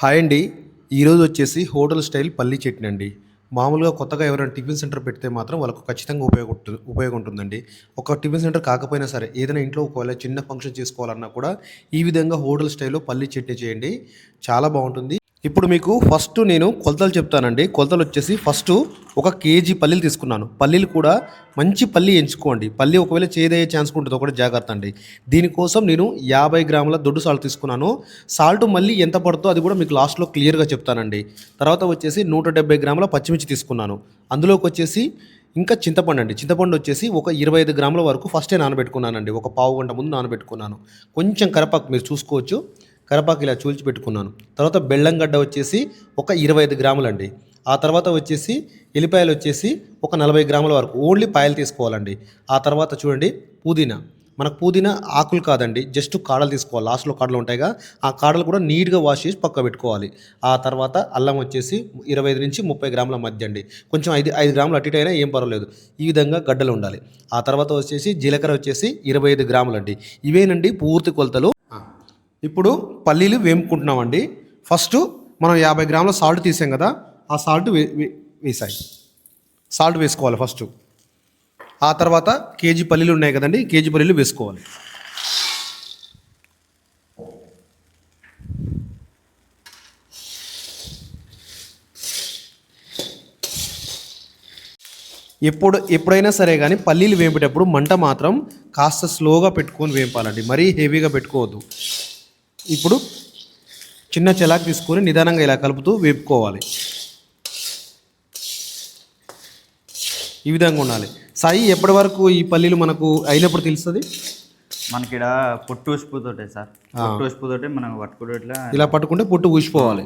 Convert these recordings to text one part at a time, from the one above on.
Hi అండి. ఈరోజు వచ్చేసి హోటల్ స్టైల్ పల్లి చట్నీ అండి. మామూలుగా కొత్తగా ఎవరైనా టిఫిన్ సెంటర్ పెడితే మాత్రం వాళ్ళకు ఖచ్చితంగా ఉపయోగ ఉపయోగం ఉంటుందండి ఒక టిఫిన్ సెంటర్ కాకపోయినా సరే ఏదైనా ఇంట్లో ఒకవేళ చిన్న ఫంక్షన్ చేసుకోవాలన్నా కూడా ఈ విధంగా హోటల్ స్టైల్లో పల్లి చట్నీ చేయండి. చాలా బాగుంటుంది. ఇప్పుడు మీకు ఫస్ట్ నేను కొలతలు చెప్తానండి. కొలతలు వచ్చేసి ఫస్ట్ ఒక కేజీ పల్లీలు తీసుకున్నాను. పల్లీలు కూడా మంచి పల్లి ఎంచుకోండి. పల్లి ఒకవేళ చేదయ్యే ఛాన్స్ ఉంటుంది ఒకటి జాగ్రత్త అండి. దీనికోసం నేను యాభై గ్రాముల దొడ్డు సాల్ట్ తీసుకున్నాను. సాల్ట్ మళ్ళీ ఎంత పడుతుందో అది కూడా మీకు లాస్ట్లో క్లియర్గా చెప్తానండి. తర్వాత వచ్చేసి నూట డెబ్బై గ్రాముల పచ్చిమిర్చి తీసుకున్నాను. అందులోకి వచ్చేసి ఇంకా చింతపండు అండి. చింతపండు వచ్చేసి ఒక ఇరవై ఐదు గ్రాముల వరకు ఫస్టే నానబెట్టుకున్నానండి. ఒక పావు గంట ముందు నానబెట్టుకున్నాను. కొంచెం కరపాకు మీరు చూసుకోవచ్చు. కరపాకు ఇలా చూల్చి పెట్టుకున్నాను. తర్వాత బెల్లం గడ్డ వచ్చేసి ఒక ఇరవై ఐదు గ్రాములండి. ఆ తర్వాత వచ్చేసి ఎల్లిపాయలు వచ్చేసి ఒక నలభై గ్రాముల వరకు ఓన్లీ పాయలు తీసుకోవాలండి. ఆ తర్వాత చూడండి పుదీనా. మనకు పుదీనా ఆకులు కాదండి జస్ట్ కాడలు తీసుకోవాలి. లాస్ట్లో కాడలు ఉంటాయిగా ఆ కాడలు కూడా నీట్గా వాష్ చేసి పక్క పెట్టుకోవాలి. ఆ తర్వాత అల్లం వచ్చేసి ఇరవై ఐదు నుంచి ముప్పై గ్రాముల మధ్య అండి. కొంచెం ఐదు ఐదు గ్రాములు అటు ఇటు అయినా ఏం పర్వాలేదు. ఈ విధంగా గడ్డలు ఉండాలి. ఆ తర్వాత వచ్చేసి జీలకర్ర వచ్చేసి ఇరవై ఐదు గ్రాములండి. ఇవేనండి పూర్తి కొలతలు. ఇప్పుడు పల్లీలు వేపుకుంటున్నామండి. ఫస్ట్ మనం యాభై గ్రాముల సాల్ట్ తీసాం కదా ఆ సాల్ట్ వే వే- వేసాయి సాల్ట్ వేసుకోవాలి ఫస్ట్. ఆ తర్వాత కేజీ పల్లీలు ఉన్నాయి కదండి కేజీ పల్లీలు వేసుకోవాలి. ఎప్పుడు ఎప్పుడైనా సరే కానీ పల్లీలు వేపేటప్పుడు మంట మాత్రం కాస్త స్లోగా పెట్టుకొని వేపాలండి. మరీ హెవీగా పెట్టుకోవద్దు. ఇప్పుడు చిన్న చెలాక్ తీసుకొని నిదానంగా ఇలా కలుపుతూ వేపుకోవాలి. ఈ విధంగా ఉండాలి. సాయి ఎప్పటి వరకు ఈ పల్లీలు మనకు అయినప్పుడు తెలుస్తుంది? మనకి ఇక్కడ పొట్టు ఉసిపోతుంటాయి సార్. పొట్టు ఉసిపోతుంటే మనం పట్టుకుంటే ఇలా పట్టుకుంటే పొట్టు ఊసిపోవాలి.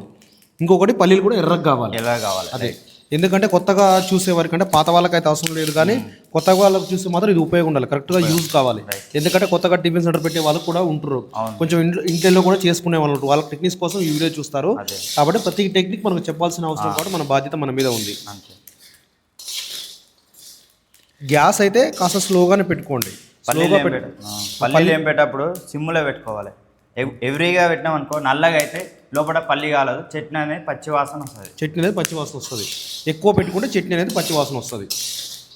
ఇంకొకటి పల్లీలు కూడా ఎర్రగా కావాలి. ఎలా కావాలి. అదే. ఎందుకంటే కొత్తగా చూసే వారికంటే పాత వాళ్ళకైతే అవసరం లేదు కానీ కొత్త వాళ్ళకి చూస్తే మాత్రం ఇది ఉపయోగం ఉండాలి. కరెక్ట్గా యూజ్ కావాలి. ఎందుకంటే కొత్తగా టిఫిన్ సెంటర్ పెట్టే వాళ్ళు కూడా ఉంటారు కొంచెం ఇంట్లో ఇంట్లో కూడా చేసుకునే వాళ్ళు ఉంటారు వాళ్ళ టెక్నిక్స్ కోసం ఈ వీడియో చూస్తారు. కాబట్టి ప్రతి టెక్నిక్ మనకు చెప్పాల్సిన అవసరం కాబట్టి మన బాధ్యత మన మీద ఉంది. గ్యాస్ అయితే కాస్త స్లోగానే పెట్టుకోండి. పల్లీలు ఏం పెట్ట ఆ, పల్లీలు ఏం పెట్టేటప్పుడు సిమ్ములో పెట్టుకోవాలి. ఎవ్రీగా పెట్టినాం అనుకో నల్లగా అయితే లోపల పల్లి కాలదు చట్నీ అనేది పచ్చి వాసన వస్తుంది. చట్నీ అనేది పచ్చి వాసన వస్తుంది. ఎక్కువ పెట్టుకుంటే చట్నీ అనేది పచ్చి వాసన వస్తుంది.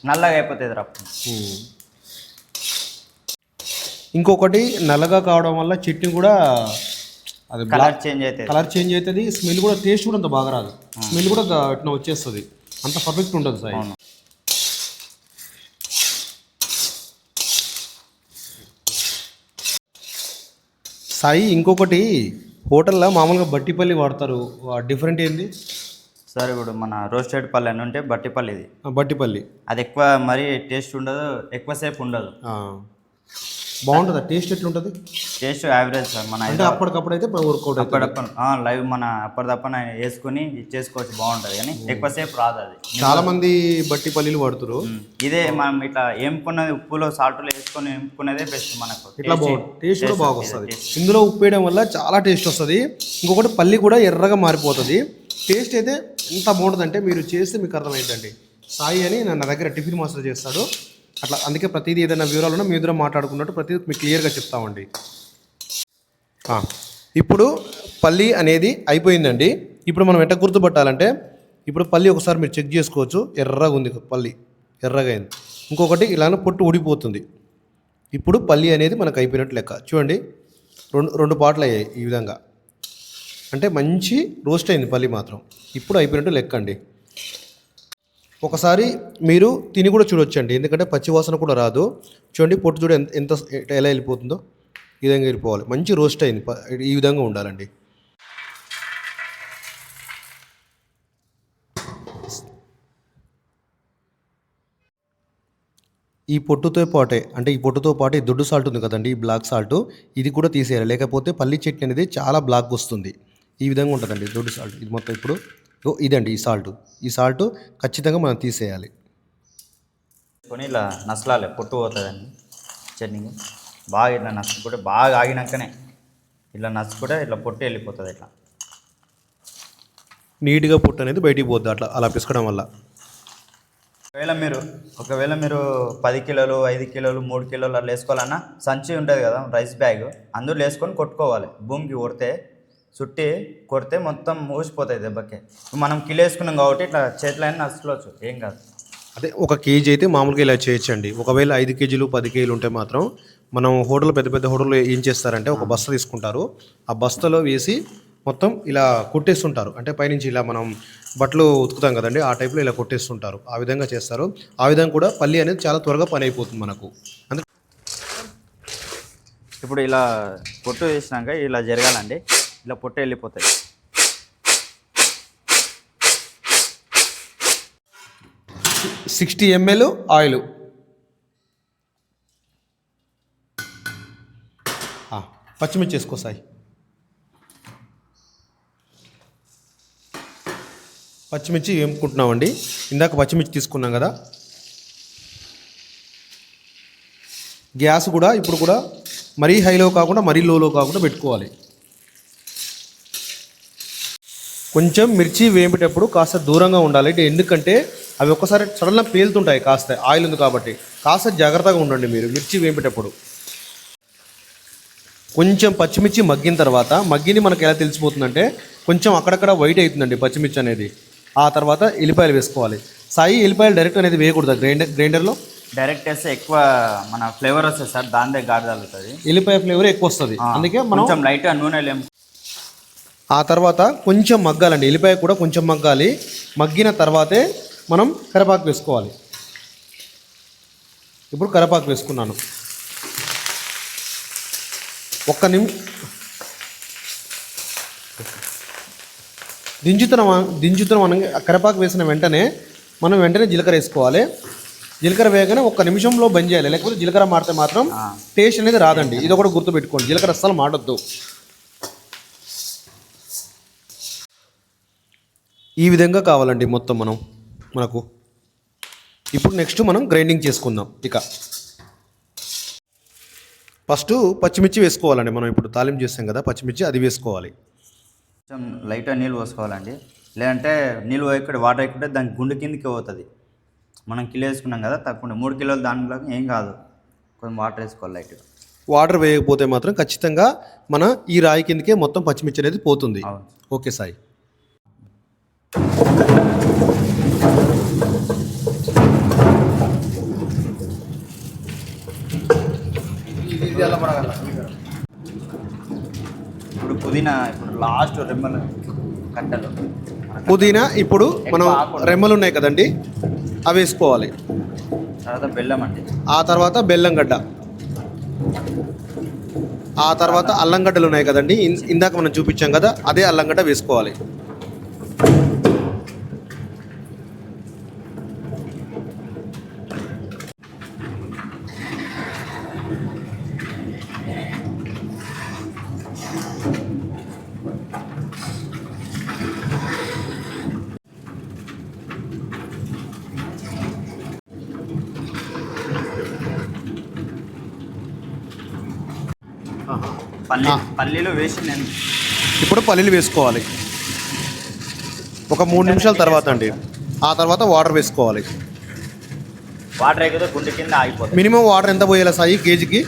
నల్లగా అయిపోతుంది రప్పు. ఇంకొకటి నల్లగా కావడం వల్ల చట్నీ కూడా అది కలర్ చేంజ్ అవుతుంది కలర్ చేంజ్ అవుతుంది స్మెల్ కూడా టేస్ట్ కూడా అంత బాగా రాదు. స్మెల్ కూడా ఇట్లా వచ్చేస్తుంది. అంత పర్ఫెక్ట్ ఉంటుంది సార్ సాయి ఇంకొకటి హోటల్లో మామూలుగా బట్టిపల్లి వాడతారు. డిఫరెంట్ ఏంది? సార్ ఇప్పుడు మన రోస్టెడ్ పల్లి అని ఉంటే బట్టి పల్లి ఇది బట్టిపల్లి. అది ఎక్కువ మరీ టేస్ట్ ఉండదు ఎక్కువసేపు ఉండదు. బాగుంటుందా? టేస్ట్ ఎట్లుంటుంది? టేస్ట్ యావరేజ్ సార్ మన అంటే అప్పటికప్పుడు అయితే వర్కౌట్ అవుతుంది అప్పటిదప్పుడు లైవ్ మన అప్పటిదప్పన వేసుకుని చేసుకోవచ్చు బాగుంటుంది. కానీ ఎక్కువసేపు రాదు అది. చాలా మంది బట్టి పల్లీలు వాడుతారు ఉమ్. ఇదే మనం ఇట్లా ఏంపుకున్నది ఉప్పులో సాల్ట్లో వేసుకొని ఏంపుకునేదే బెస్ట్ మనకు. ఇట్లా బాగుంటుంది టేస్ట్ కూడా బాగా వస్తుంది. ఇందులో ఉప్పు వేయడం వల్ల చాలా టేస్ట్ వస్తుంది. ఇంకొకటి పల్లి కూడా ఎర్రగా మారిపోతుంది. టేస్ట్ అయితే ఎంత బాగుంటుంది అంటే మీరు చేస్తే మీకు అర్థమైందండి సాయి అని నా దగ్గర టిఫిన్ మాస్టర్ చేస్తాడు. అట్లా అందుకే ప్రతిదీ ఏదైనా వివరాలు ఉన్నా మీ ఇద్దరం మాట్లాడుకున్నట్టు ప్రతిదీ మీకు క్లియర్గా చెప్తామండి. ఇప్పుడు పల్లి అనేది అయిపోయిందండి. ఇప్పుడు మనం ఎట్ట గుర్తుపట్టాలంటే ఇప్పుడు పల్లి ఒకసారి మీరు చెక్ చేసుకోవచ్చు. ఎర్రగా ఉంది పల్లి. ఎర్రగా అయింది. ఇంకొకటి ఇలానే పొట్టు ఊడిపోతుంది. ఇప్పుడు పల్లి అనేది మనకు అయిపోయినట్టు లెక్క. చూడండి. రెండు రెండు పాటలు అయ్యాయి ఈ విధంగా. అంటే మంచి రోస్ట్ అయింది పల్లి మాత్రం. ఇప్పుడు అయిపోయినట్టు లెక్క అండి. ఒకసారి మీరు తిని కూడా చూడొచ్చండి. ఎందుకంటే పచ్చివాసన కూడా రాదు. చూడండి పొట్టు చూడ ఎంత ఎంత ఎలా వెళ్ళిపోతుందో. ఈ విధంగా వెళ్ళిపోవాలి. మంచి రోస్ట్ అయింది. ఈ విధంగా ఉండాలండి. ఈ పొట్టుతో పాటే అంటే ఈ పొట్టుతో పాటు ఈ దొడ్డు సాల్ట్ ఉంది కదండి ఈ బ్లాక్ సాల్ట్. ఇది కూడా తీసేయాలి. లేకపోతే పల్లి చట్నీ అనేది చాలా బ్లాక్ వస్తుంది. ఈ విధంగా ఉంటుందండి దొడ్డు సాల్ట్. ఇది మొత్తం ఇప్పుడు ఇదండి ఈ సాల్ట్. ఈ సాల్ట్ ఖచ్చితంగా మనం తీసేయాలి. కొని ఇలా నసలాలి పొట్టు పోతుందండి చట్నీకి బాగా ఇట్లా నసుకుంటే బాగా ఆగినాకనే ఇట్లా నసుకుంటే ఇట్లా పొట్టు వెళ్ళిపోతుంది ఇట్లా. నీట్గా పొట్టు అనేది బయటికి పోద్ది అట్లా అలా పిసకడం వల్ల. ఒకవేళ మీరు ఒకవేళ మీరు పది కిలోలు ఐదు కిలోలు మూడు కిలోలు అట్లా వేసుకోవాలన్నా సంచి ఉంటుంది కదా రైస్ బ్యాగ్. అందులో వేసుకొని కొట్టుకోవాలి. భూమికి కొడితే చుట్టి కొడితే మొత్తం ఊసిపోతాయి దెబ్బకి. మనం కిలో వేసుకున్నాం కాబట్టి ఇట్లా చేతులైనా నచ్చుకోవచ్చు ఏం కాదు. అదే ఒక కేజీ అయితే మామూలుగా ఇలా చేయొచ్చండి. ఒకవేళ ఐదు కేజీలు పది కేజీలు ఉంటే మాత్రం మనం హోటల్ పెద్ద పెద్ద హోటల్లో ఏం చేస్తారంటే ఒక బస్తా తీసుకుంటారు. ఆ బస్తాలో వేసి మొత్తం ఇలా కొట్టేస్తుంటారు. అంటే పైనుంచి ఇలా మనం బట్టలు ఉతుకుతాం కదండి ఆ టైప్లో ఇలా కొట్టేస్తుంటారు. ఆ విధంగా చేస్తారు. ఆ విధంగా కూడా పల్లి అనేది చాలా త్వరగా పని అయిపోతుంది మనకు. అందుకే ఇప్పుడు ఇలా పొట్టు వేసినాక ఇలా జరగాలండి. ఇలా పొట్ట వెళ్ళిపోతాయి. Sixty ML oil. పచ్చిమిర్చి వేసుకో సాయి. పచ్చిమిర్చి వేపుకుంటున్నామండి. ఇందాక పచ్చిమిర్చి తీసుకున్నాం కదా. గ్యాస్ కూడా ఇప్పుడు కూడా మరీ హైలో కాకుండా మరీ లోలో కాకుండా పెట్టుకోవాలి. కొంచెం మిర్చి వేపేటప్పుడు కాస్త దూరంగా ఉండాలి. అంటే ఎందుకంటే అవి ఒక్కసారి సడన్గా పేలుతుంటాయి కాస్త. ఆయిల్ ఉంది కాబట్టి కాస్త జాగ్రత్తగా ఉండండి మీరు మిర్చి వేపేటప్పుడు. కొంచెం పచ్చిమిర్చి మగ్గిన తర్వాత మగ్గిని మనకి ఎలా తెలిసిపోతుందంటే కొంచెం అక్కడక్కడ వైట్ అవుతుందండి పచ్చిమిర్చి అనేది. ఆ తర్వాత ఎల్లిపాయలు వేసుకోవాలి. సాయి ఎల్లిపాయలు డైరెక్ట్ అనేది వేయకూడదు గ్రైండర్ గ్రైండర్లో? డైరెక్ట్ వేస్తే ఎక్కువ మన ఫ్లేవర్ వస్తుంది సార్ దాని దగ్గర గాడి ఎల్లిపాయ ఫ్లేవర్ ఎక్కువ వస్తుంది. అందుకే మనం కొంచెం లైట్గా నూనె ఆ తర్వాత కొంచెం మగ్గాలండి. ఎల్లిపాయ కూడా కొంచెం మగ్గాలి. మగ్గిన తర్వాతే మనం కరివేపాకు వేసుకోవాలి. ఇప్పుడు కరివేపాకు వేసుకున్నాను. ఒక్క నిమి దించుతున్నాం దించుతున్నాం అనగా ఆ కరివేపాకు వేసిన వెంటనే మనం వెంటనే జీలకర్ర వేసుకోవాలి. జీలకర్ర వేయగానే ఒక్క నిమిషంలో బంద్ చేయాలి. లేకపోతే జీలకర్ర మారితే మాత్రం టేస్ట్ అనేది రాదండి. ఇది కూడా గుర్తుపెట్టుకోండి. జీలకర్ర అస్సలు మాడొద్దు. ఈ విధంగా కావాలండి మొత్తం మనం మనకు. ఇప్పుడు నెక్స్ట్ మనం గ్రైండింగ్ చేసుకుందాం ఇక. ఫస్ట్ పచ్చిమిర్చి వేసుకోవాలండి మనం ఇప్పుడు తాలింపు చేస్తాం కదా పచ్చిమిర్చి అది వేసుకోవాలి. కొంచెం లైట్గా నీళ్ళు పోసుకోవాలండి. లేదంటే నీళ్ళు పోయకుండా వాటర్ వేయకుంటే దాని గుండె కిందకి పోతుంది. మనం కిలో వేసుకున్నాం కదా తక్కువ మూడు కిలోలు దాంట్లో ఏం కాదు. కొంచెం వాటర్ వేసుకోవాలి లైట్గా వాటర్ వేయకపోతే మాత్రం ఖచ్చితంగా మన ఈ రాయి కిందకే మొత్తం పచ్చిమిర్చి అనేది పోతుంది. ఓకే సాయి. ఇప్పుడు పుదీనా ఇప్పుడు లాస్ట్ రెమ్మలు కట్టలు పుదీనా ఇప్పుడు మనం రెమ్మలు ఉన్నాయి కదండి అవి వేసుకోవాలి. తర్వాత బెల్లం అండి. ఆ తర్వాత బెల్లం గడ్డ. ఆ తర్వాత అల్లం గడ్డలు ఉన్నాయి కదండి ఇందాక మనం చూపించాం కదా అదే అల్లం గడ్డ వేసుకోవాలి. పల్లి పల్లీలు వేసి నేను ఇప్పుడు పల్లీలు వేసుకోవాలి. ఒక మూడు నిమిషాల తర్వాత అండి. ఆ తర్వాత వాటర్ వేసుకోవాలి. వాటర్ గుండె కింద ఆగిపోతుంది. మినిమం వాటర్ ఎంత పోయాలి సాయి? కేజీకి?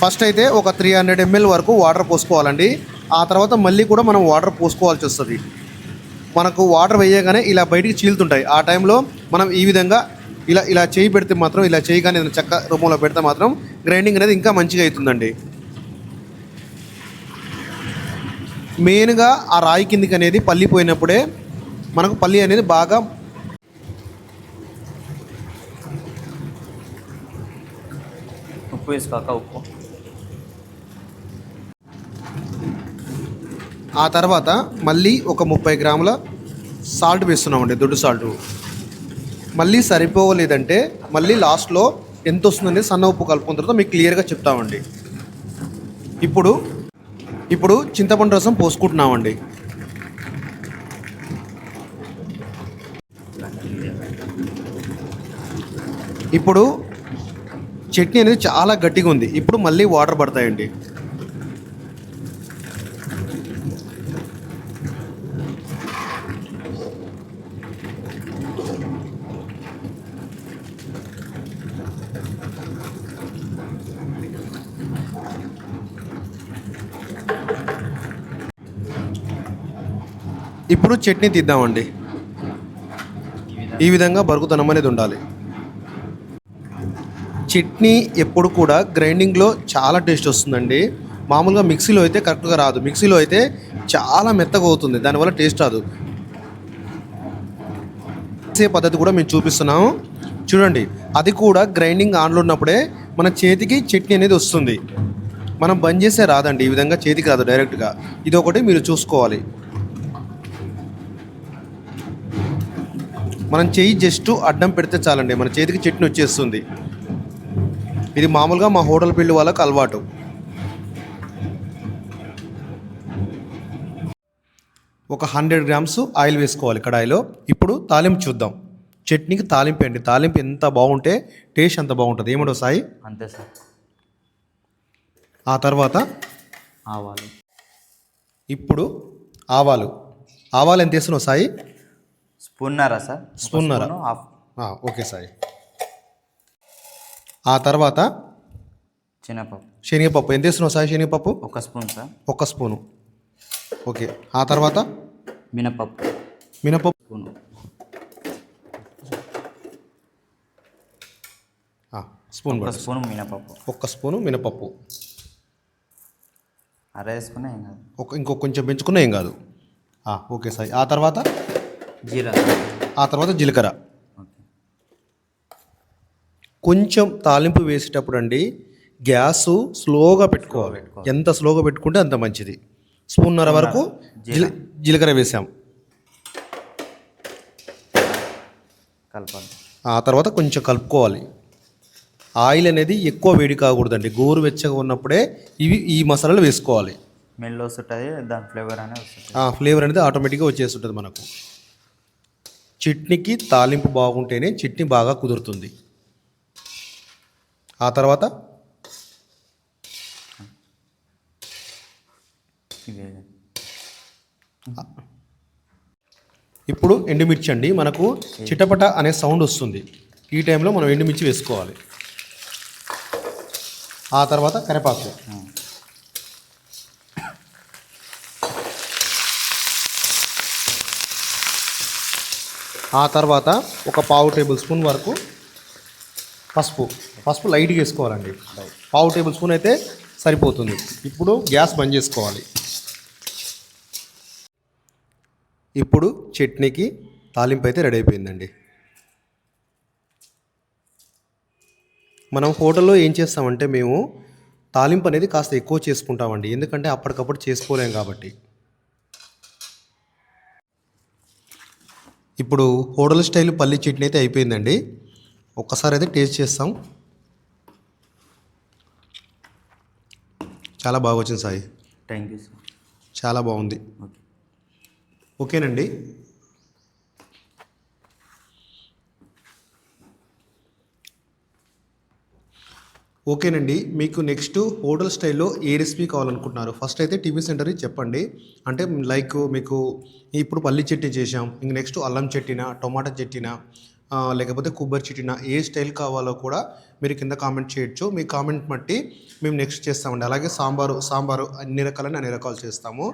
ఫస్ట్ అయితే ఒక త్రీ హండ్రెడ్ ఎంఎల్ వరకు వాటర్ పోసుకోవాలండి. ఆ తర్వాత మళ్ళీ కూడా మనం వాటర్ పోసుకోవాల్సి వస్తుంది. మనకు వాటర్ వేయగానే ఇలా బయటికి చీలుతుంటాయి. ఆ టైంలో మనం ఈ విధంగా ఇలా ఇలా చేయి పెడితే మాత్రం ఇలా చేయి కానీ ఏదైనా చెక్క రూపంలో పెడితే మాత్రం గ్రైండింగ్ అనేది ఇంకా మంచిగా అవుతుందండి. మెయిన్గా ఆ రాయి కిందికి అనేది పల్లి పోయినప్పుడే మనకు పల్లి అనేది బాగా ఉప్పు వేసుకోక ఉప్పు. ఆ తర్వాత మళ్ళీ ఒక ముప్పై గ్రాముల సాల్ట్ వేస్తున్నామండి దొడ్డు సాల్ట్. మళ్ళీ సరిపోలేదంటే మళ్ళీ లాస్ట్లో ఎంత వస్తుందని సన్న ఉప్పు కలుపుకున్న తర్వాత మీకు క్లియర్గా చెప్తామండి. ఇప్పుడు ఇప్పుడు చింతపండు రసం పోసుకుంటున్నామండి. ఇప్పుడు చట్నీ అనేది చాలా గట్టిగా ఉంది. ఇప్పుడు మళ్ళీ వాటర్ పడతాయండి. ఇప్పుడు చట్నీ తీద్దామండి. ఈ విధంగా బరుగుతనం అనేది ఉండాలి. చట్నీ ఎప్పుడు కూడా గ్రైండింగ్లో చాలా టేస్ట్ వస్తుందండి. మామూలుగా మిక్సీలో అయితే కరెక్ట్గా రాదు. మిక్సీలో అయితే చాలా మెత్తగా అవుతుంది. దానివల్ల టేస్ట్ రాదు. చేసే పద్ధతి కూడా మేము చూపిస్తున్నాము చూడండి అది కూడా గ్రైండింగ్ ఆన్లో ఉన్నప్పుడే మన చేతికి చట్నీ అనేది వస్తుంది. మనం బంద్ చేసే రాదండి. ఈ విధంగా చేతికి రాదు డైరెక్ట్గా. ఇది ఒకటి మీరు చూసుకోవాలి. మనం చెయ్యి జస్ట్ అడ్డం పెడితే చాలండి. మన చేతికి చట్నీ వచ్చేస్తుంది. ఇది మామూలుగా మా హోటల్ పిల్లి వాళ్ళకి అలవాటు. ఒక హండ్రెడ్ గ్రామ్స్ ఆయిల్ వేసుకోవాలి కడాయిలో. ఇప్పుడు తాలింపు చూద్దాం. చట్నీకి తాలింపు అండి. తాలింపు ఎంత బాగుంటే టేస్ట్ అంత బాగుంటుంది. ఏమడో సాయి? అంతే సార్. ఆ తర్వాత ఆవాలు. ఇప్పుడు ఆవాలు. ఆవాలు ఎంత వేస్తున్నావు సాయి? స్పూన్నరా సార్? స్పూన్నర. ఓకే సాయి. ఆ తర్వాత శనగపప్పు శనగపప్పు. ఎంత వేస్తున్నావు సాయి శనగపప్పు? ఒక స్పూన్ సార్. ఒక స్పూను. ఓకే. ఆ తర్వాత? మినపప్పు. మినపప్పు. స్పూను. స్పూన్ ఒక స్పూన్ మినపప్పు. ఒక్క స్పూను మినపప్పు. అర వేసుకునే ఏం కాదు. ఒక ఇంకో కొంచెం పెంచుకున్నా ఏం కాదు. ఓకే సాయి. ఆ తర్వాత? జీరా. ఆ తర్వాత జీలకర్ర. కొంచెం తాలింపు వేసేటప్పుడు అండి గ్యాస్ స్లోగా పెట్టుకోవాలి. ఎంత స్లోగా పెట్టుకుంటే అంత మంచిది. స్పూన్నర వరకు జీల జీలకర్ర వేసాం. కలపాలి. ఆ తర్వాత కొంచెం కలుపుకోవాలి. ఆయిల్ అనేది ఎక్కువ వేడి కాకూడదండి. గోరు వెచ్చగా ఉన్నప్పుడే ఇవి ఈ మసాలాలు వేసుకోవాలి. మెల్లు వస్తుంటుంది దాని ఫ్లేవర్ అనేది వస్తుంది ఆ ఫ్లేవర్ అనేది ఆటోమేటిక్గా వచ్చేస్తుంటుంది మనకు. చట్నీకి తాలింపు బాగుంటేనే చట్నీ బాగా కుదురుతుంది. ఆ తర్వాత ఇప్పుడు ఎండుమిర్చి అండి మనకు చిటపట అనే సౌండ్ వస్తుంది. ఈ టైంలో మనం ఎండుమిర్చి వేసుకోవాలి. ఆ తర్వాత కరివేపాకు ఆ. తర్వాత ఒక పావు టేబుల్ స్పూన్ వరకు పసుపు. పసుపు లైట్గా వేసుకోవాలండి. పావు టేబుల్ స్పూన్ అయితే సరిపోతుంది. ఇప్పుడు గ్యాస్ బంద్ చేసుకోవాలి. ఇప్పుడు చట్నీకి తాలింపు అయితే రెడీ అయిపోయిందండి. మనం హోటల్లో ఏం చేస్తామంటే మేము తాలింపు అనేది కాస్త ఎక్కువ చేసుకుంటామండి. ఎందుకంటే అప్పటికప్పుడు చేసుకోలేం కాబట్టి. ఇప్పుడు హోటల్ స్టైల్ పల్లి చట్నీ అయితే అయిపోయిందండి. ఒక్కసారి అయితే టేస్ట్ చేస్తాం. చాలా బాగా వచ్చింది సాయి. థ్యాంక్ యూ సార్ చాలా బాగుంది. ఓకే ఓకేనండి. ఓకేనండి మీకు నెక్స్ట్ హోటల్ స్టైల్లో ఏ రెసిపీ కావాలనుకుంటున్నారు? ఫస్ట్ అయితే టీవీ సెంటర్ చెప్పండి. అంటే లైక్ మీకు ఇప్పుడు పల్లి చట్నీ చేసాం ఇంక నెక్స్ట్ అల్లం చట్నీనా టొమాటో చట్నీనా లేకపోతే కొబ్బరి చట్నీనా ఏ స్టైల్ కావాలో కూడా మీరు కింద కామెంట్ చేయొచ్చు. మీ కామెంట్ బట్టి మేము నెక్స్ట్ చేస్తామండి. అలాగే సాంబారు సాంబారు అన్ని రకాలని అన్ని రకాలు చేస్తాము.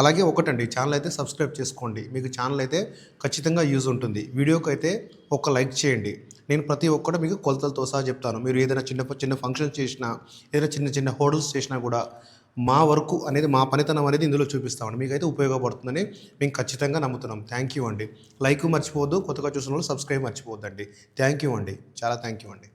అలాగే ఒకటండి ఛానల్ అయితే సబ్స్క్రైబ్ చేసుకోండి. మీకు ఛానల్ అయితే ఖచ్చితంగా యూజ్ ఉంటుంది. వీడియోకి అయితే ఒక లైక్ చేయండి. నేను ప్రతి ఒక్కటి మీకు కొలతలతో సహా చెప్తాను. మీరు ఏదైనా చిన్న చిన్న ఫంక్షన్స్ చేసినా ఏదైనా చిన్న చిన్న హోటల్స్ చేసినా కూడా మా వర్క్ అనేది మా పనితనం అనేది ఇందులో చూపిస్తామండి మీకైతే ఉపయోగపడుతుందని మేము ఖచ్చితంగా నమ్ముతున్నాం. థ్యాంక్ యూ అండి. లైక్ మర్చిపోవద్దు. కొత్తగా చూసిన వాళ్ళు సబ్స్క్రైబ్ మర్చిపోవద్దండి. థ్యాంక్ యూ అండి. చాలా థ్యాంక్ యూ అండి.